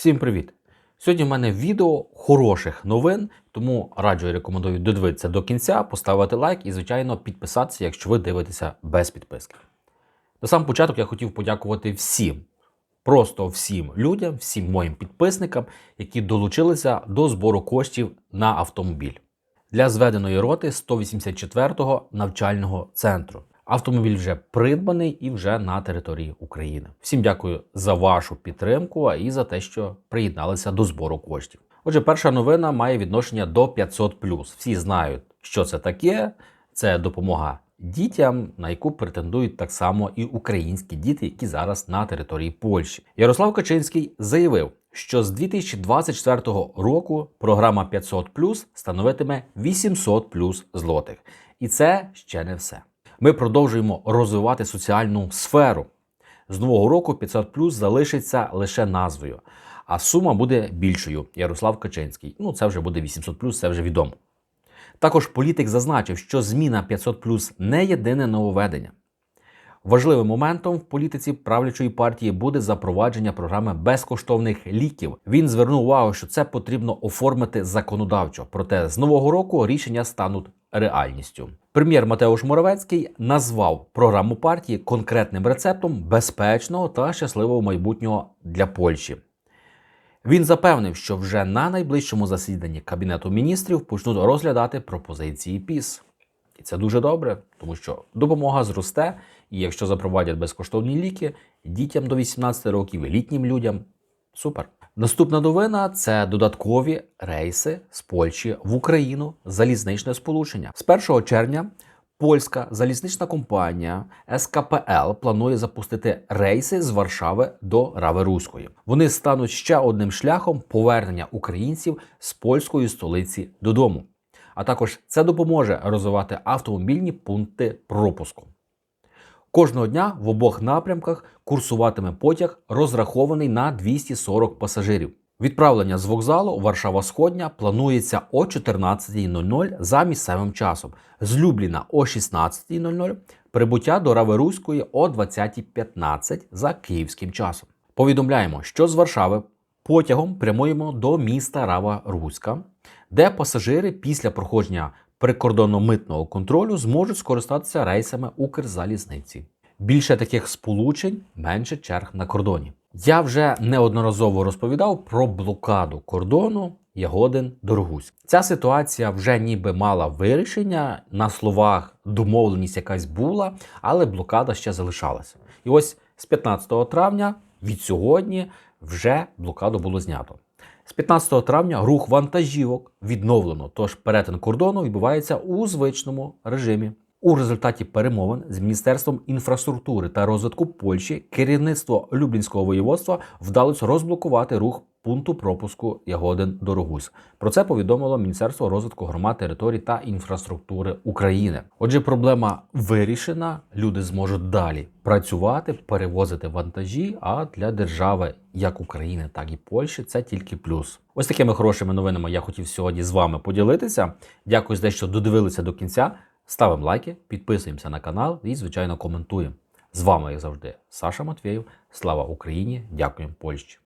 Всім привіт! Сьогодні в мене відео хороших новин, тому раджу і рекомендую додивитися до кінця, поставити лайк і, звичайно, підписатися, якщо ви дивитеся без підписки. На сам початок я хотів подякувати всім, просто всім людям, всім моїм підписникам, які долучилися до збору коштів на автомобіль для зведеної роти 184-го навчального центру. Автомобіль вже придбаний і вже на території України. Всім дякую за вашу підтримку і за те, що приєдналися до збору коштів. Отже, перша новина має відношення до 500+. Всі знають, що це таке. Це допомога дітям, на яку претендують так само і українські діти, які зараз на території Польщі. Ярослав Качинський заявив, що з 2024 року програма 500 становитиме 800 злотих. І це ще не все. Ми продовжуємо розвивати соціальну сферу. З нового року 500 плюс залишиться лише назвою, а сума буде більшою. Ярослав Качинський. Ну, це вже буде 800 плюс, це вже відомо. Також політик зазначив, що зміна 500 плюс не єдине нововведення. Важливим моментом в політиці правлячої партії буде запровадження програми безкоштовних ліків. Він звернув увагу, що це потрібно оформити законодавчо. Проте з нового року рішення стануть реальністю. Прем'єр Матеуш Моровецький назвав програму партії конкретним рецептом безпечного та щасливого майбутнього для Польщі. Він запевнив, що вже на найближчому засіданні Кабінету міністрів почнуть розглядати пропозиції ПІС. І це дуже добре, тому що допомога зросте, і якщо запровадять безкоштовні ліки дітям до 18 років і літнім людям супер. Наступна новина це додаткові рейси з Польщі в Україну залізничне сполучення. З 1 червня польська залізнична компанія СКПЛ планує запустити рейси з Варшави до Раверуської. Вони стануть ще одним шляхом повернення українців з польської столиці додому. А також це допоможе розвивати автомобільні пункти пропуску. Кожного дня в обох напрямках курсуватиме потяг, розрахований на 240 пасажирів. Відправлення з вокзалу Варшава Сходня планується о 14.00 за місцевим часом, з Любліна о 16.00, прибуття до Раверуської о 20.15 за київським часом. Повідомляємо, що з Варшави потягом прямуємо до міста Рава Руська, де пасажири після проходження прикордонно-митного контролю зможуть скористатися рейсами Укрзалізниці. Більше таких сполучень, менше черг на кордоні. Я вже неодноразово розповідав про блокаду кордону Ягодин Дорогусь. Ця ситуація вже ніби мала вирішення. На словах домовленість якась була, але блокада ще залишалася. І ось з 15 травня від сьогодні вже блокаду було знято. З 15 травня рух вантажівок відновлено, тож перетин кордону відбувається у звичному режимі. У результаті перемовин з Міністерством інфраструктури та розвитку Польщі керівництво Люблінського воєводства вдалося розблокувати рух пункту пропуску Ягодин Дорогусь. Про це повідомило Міністерство розвитку громад, територій та інфраструктури України. Отже, проблема вирішена. Люди зможуть далі працювати, перевозити вантажі. А для держави, як України, так і Польщі, це тільки плюс. Ось такими хорошими новинами я хотів сьогодні з вами поділитися. Дякую за те, що додивилися до кінця. Ставимо лайки, підписуємося на канал і, звичайно, коментуємо. З вами, як завжди, Саша Матвєєв. Слава Україні! Дякуємо Польщі!